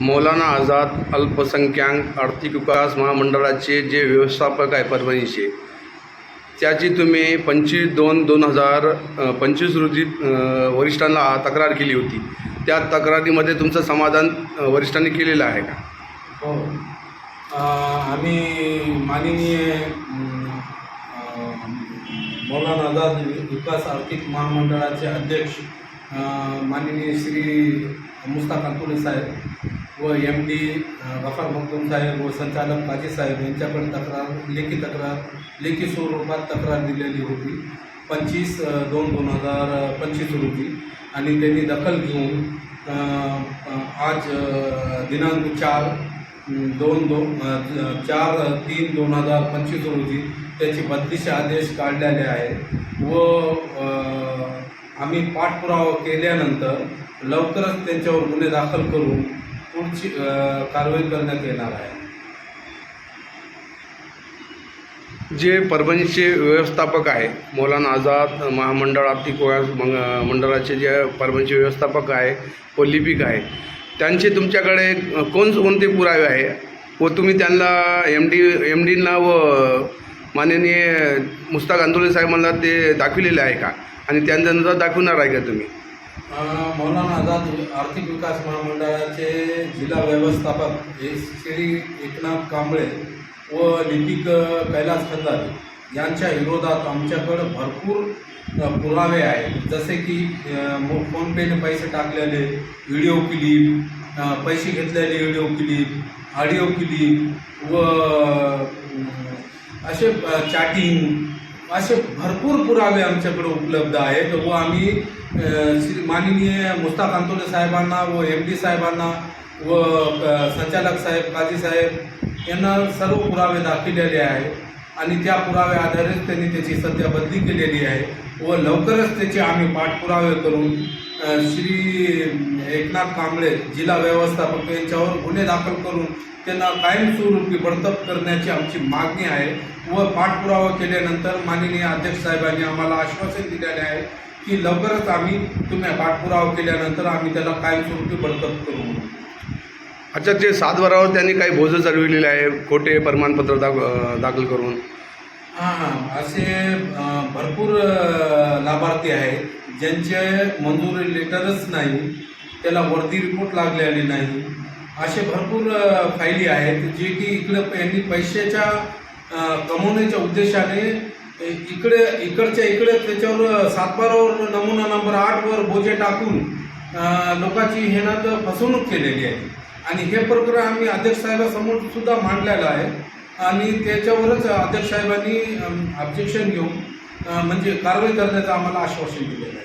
मौलाना आझाद अल्पसंख्याक आर्थिक विकास महामंडळाचे जे व्यवस्थापक आहे परभणीचे त्याची तुम्ही पंचवीस दोन दोन हजार पंचवीस रोजी वरिष्ठांना तक्रार केली होती. त्या तक्रारीमध्ये तुमचं समाधान वरिष्ठांनी केलेलं आहे का? हो. आम्ही माननीय मौलाना आझाद विकास आर्थिक महामंडळाचे अध्यक्ष माननीय श्री मुस्ताक अतुले साहेब व एम डी गफार मखदूम साहेब व संचालक काजी साहेब यांच्याकडे तक्रार लेखी तक्रार लेखी स्वरूपात तक्रार दिलेली होती. पंचवीस दोन दोन हजार पंचवीस रोजी. आणि त्यांनी दखल घेऊन आज दिनांक चार दोन दोन चार तीन दोन हजार पंचवीस रोजी त्याचे बत्तीसशे आदेश काढलेले आहेत. व आम्ही पाठपुरावा केल्यानंतर लवकरच त्यांच्यावर गुन्हे दाखल करून पुढची कारवाई करण्यात येणार आहे. जे परभणीचे व्यवस्थापक आहे मौलाना आझाद महामंडळ आर्थिक मंडळाचे जे परभणीचे व्यवस्थापक आहे व लिपिक आहे त्यांचे तुमच्याकडे कोण कोणते पुरावे आहे? व तुम्ही त्यांना एम डी एम डींना व माननीय मुस्ताक आंदोले साहेबांना ते दाखविलेले आहे का? आणि त्यांच्यानंतर दाखवणार आहे का तुम्ही? मौलाना आझाद आर्थिक विकास महामंडळाचे जिल्हा व्यवस्थापक हे श्री एकनाथ कांबळे व लिपिक कैलास खंदारे यांच्या विरोधात आमच्याकडं भरपूर पुरावे आहेत. जसे की फोनपेने पैसे टाकलेले व्हिडिओ क्लिप पैसे घेतलेले व्हिडिओ क्लिप ऑडिओ क्लिप व असे चॅटिंग असे भरपूर पुरावे आमच्याकडे उपलब्ध आहेत व आम्ही श्री माननीय मुस्ताक अंतोले साहेबांना व एम डी साहेबांना व संचालक साहेब काजी साहेब यांना सर्व पुरावे दाखविलेले आहे आणि त्या पुरावे आधारित त्यांनी त्याची सध्या बदली केलेली आहे. व लवकरच त्याचे आम्ही पाठपुरावे करून श्री एकनाथ कांबळे जिल्हा व्यवस्थापक यांच्यावर गुन्हे दाखल करून त्यांना कायमस्वरूपी बडतप करण्याची आमची मागणी आहे. व पाठपुरावा केल्यानंतर माननीय अध्यक्ष साहेबांनी आम्हाला आश्वासन दिलेले आहे की लवकरच आम्ही तुम्ही पाठपुरावा केल्यानंतर आम्ही त्याला कायमस्वरूपी बडतप करू अच्छा ते सातबारावर त्यांनी काही भोजं चढविलेले आहे खोटे प्रमाणपत्र दाख दाखल करून. हां हां. असे अं, भरपूर अं, लाभार्थी आहेत. ज्यांचे मंजुरी लेटरच नाही त्याला वर्दी रिपोर्ट लागलेले नाही. असे भरपूर अं, फायली आहेत जे की इकडं यांनी पैशाच्या अं, कमवण्याच्या उद्देशाने इकडे इकडच्या इकडे त्याच्यावर सातबारावर नमुना नंबर आठवर बोजे टाकून अं, लोकांची हेनात फसवणूक केलेली आहे. आणि हे प्रकरण आम्ही अध्यक्ष साहेबासमोर सुद्धा मांडलेलं आहे. आणि त्याच्यावरच अध्यक्ष साहेबांनी ऑब्जेक्शन घेऊन म्हणजे कारवाई करण्याचं आम्हाला आश्वासन दिलेलं आहे.